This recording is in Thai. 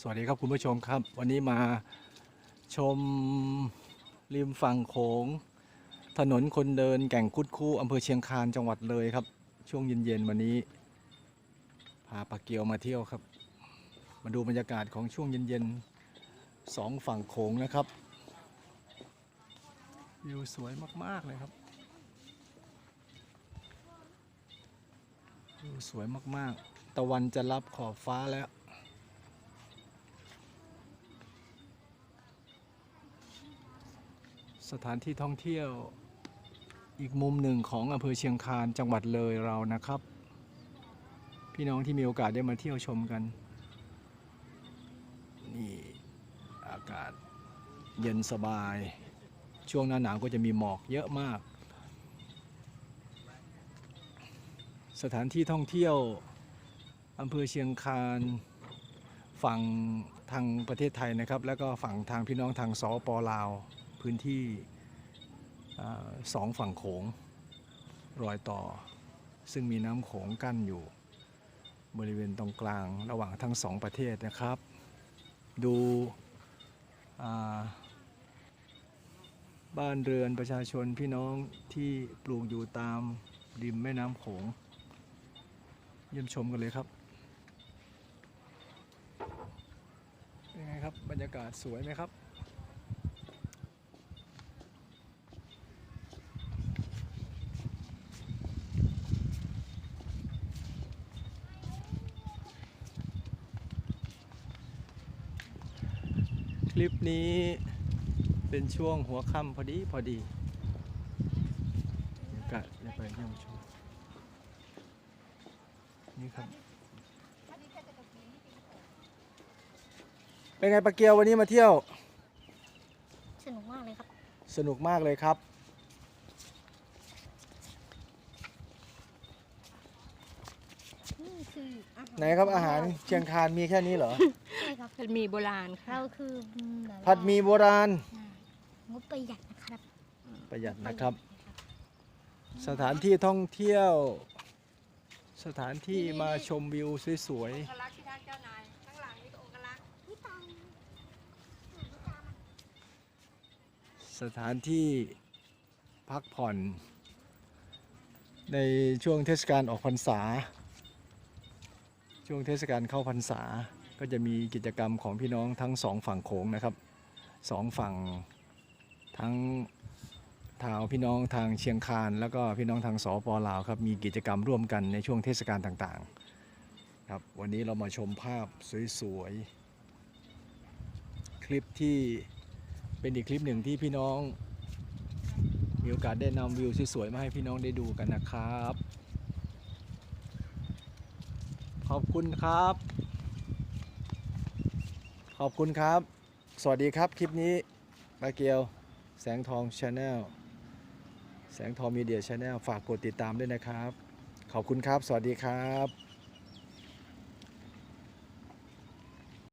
สวัสดีครับคุณผู้ชมครับ วันนี้มาชมริมฝั่งโขงถนนคนเดินแก่งคุดคู่อำเภอเชียงคานจังหวัดเลยครับ ช่วงเย็นๆวันนี้พาปาเกียวมาเที่ยวครับ มาดูบรรยากาศของช่วงเย็นๆสองฝั่งโขงนะครับวิวสวยมากๆเลยครับวิวสวยมากๆ ตะวันจะรับขอบฟ้าแล้ว สถานที่ท่องเที่ยวอีกมุมหนึ่งของอำเภอเชียงคานจังหวัดเลยเรานะครับ พี่น้องที่มีโอกาสได้มาเที่ยวชมกัน นี่อากาศเย็นสบาย ช่วงหน้าหนาวก็จะมีหมอกเยอะมาก สถานที่ท่องเที่ยวอำเภอเชียงคานฝั่งทางประเทศไทยนะครับ แล้วก็ฝั่งทางพี่น้องทางสปลาว พื้นที่สองฝั่งโขงรอยต่อ ซึ่งมีน้ำโขงกั้นอยู่ บริเวณตรงกลางระหว่างทั้งสองประเทศนะครับ ดูบ้านเรือนประชาชนพี่น้องที่ปลูกอยู่ตามริมแม่น้ำโขง เยี่ยมชมกันเลยครับเป็นไงครับ บรรยากาศสวยไหมครับ คลิปนี้เป็นช่วงหัวค่ำพอดีพอดีกะจะไปเยี่ยมชมนี่ครับ เป็นไงปะเกียววันนี้มาเที่ยว สนุกมากเลยครับ สนุกมากเลยครับ คืออาหารไหนครับอาหารเชียงคานมีแค่นี้เหรอ ใช่ครับผัดหมี่โบราณค่ะ เราคือแบบว่าผัดหมีโบราณอ่างบประหยัดนะครับประหยัดนะครับ สถานที่ท่องเที่ยว สถานที่มาชมวิวสวยองคลักษ์พิทักษ์เจ้านาย ข้างหลังนี่ก็องคลักษ์นี่ตังๆสถานที่พักผ่อน ในช่วงเทศกาลออกพรรษา ช่วงเทศกาลเข้าพรรษาก็จะมีกิจกรรมของพี่น้องทั้งสองฝั่งโขงนะครับสองฝั่งทั้งทางพี่น้องทางเชียงคาน แล้วก็พี่น้องทางสปลาวครับมีกิจกรรมร่วมกันในช่วงเทศกาลต่างๆครับวันนี้เรามาชมภาพสวยๆคลิปที่เป็นอีกคลิปหนึ่งที่พี่น้องมีโอกาสได้นำวิวสวยๆมาให้พี่น้องได้ดูกันนะครับ อบคุณครับ ขอบคุณครับ สวัสดีครับคลิปนี้ปาเกียว แสงทองชาแนลแสงทองมีเดียชาแนลฝากกดติดตามด้วยนะครับ ขอบคุณครับ สวัสดีครับ